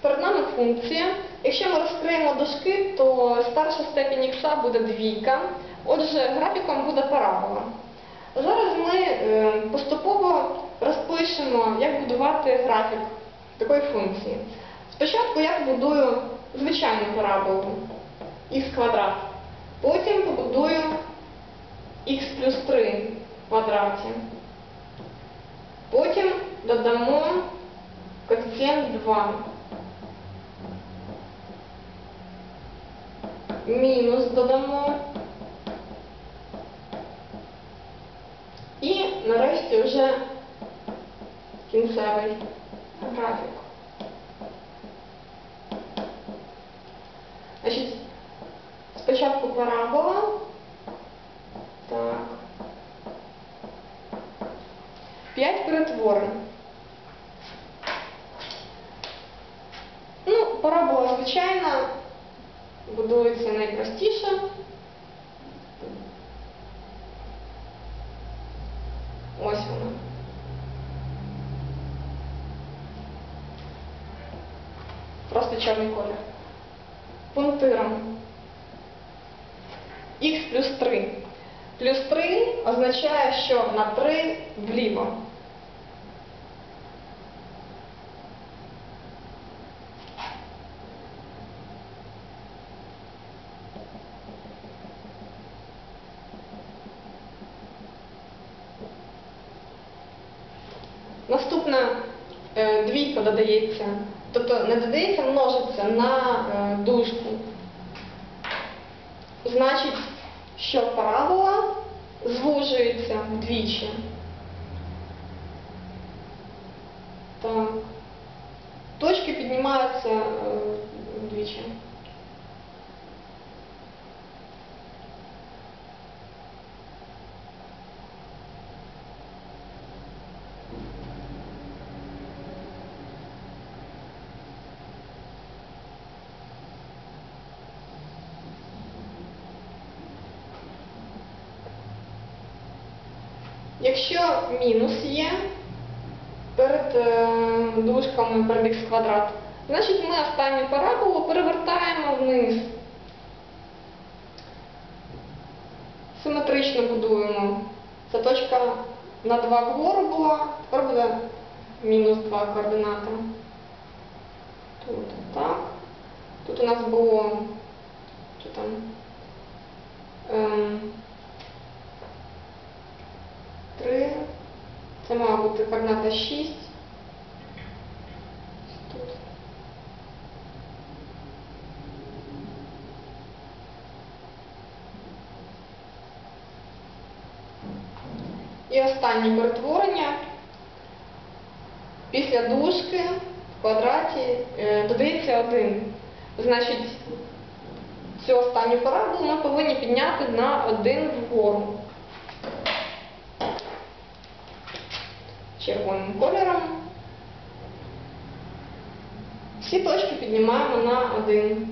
Перед нами функція. Якщо ми розкриємо дужки, то старша степінь ікса буде двійка. Отже, графіком буде парабола. Зараз ми е, поступово розпишемо, як будувати графік такої функції. Спочатку я побудую звичайну параболу х квадрат. Потім побудую х плюс 3 в квадраті. Потім додамо коефіцієнт 2. Мінус додамо. І нарешті вже кінцевий графік. Значить, спочатку парабола. Так. 5 перетворень. Ну, парабола звичайна, будується найпростіше. Ось вона. Просто чорний колір. Пунктиром. Х плюс 3. Плюс 3 означає, що на 3 вліво. Наступна е, двійка додається, тобто не додається, множиться на е, дужку. Значить, що парабола звужується вдвічі. Так. Точки піднімаються е, вдвічі. Якщо мінус є перед е, дужками перед х квадрат, значить ми останню параболу перевертаємо вниз. Симетрично будуємо. Ця точка на 2 вгору була, тепер буде мінус 2 координата. Тут так. Тут у нас було що там? Ем, 3. Це має бути координата 6. Тут. І останнє перетворення. Після дужки в квадраті е, додається 1. Значить, цю останню параболу ми повинні підняти на 1 вгору. Червоним кольором. Всі точки піднімаємо на один.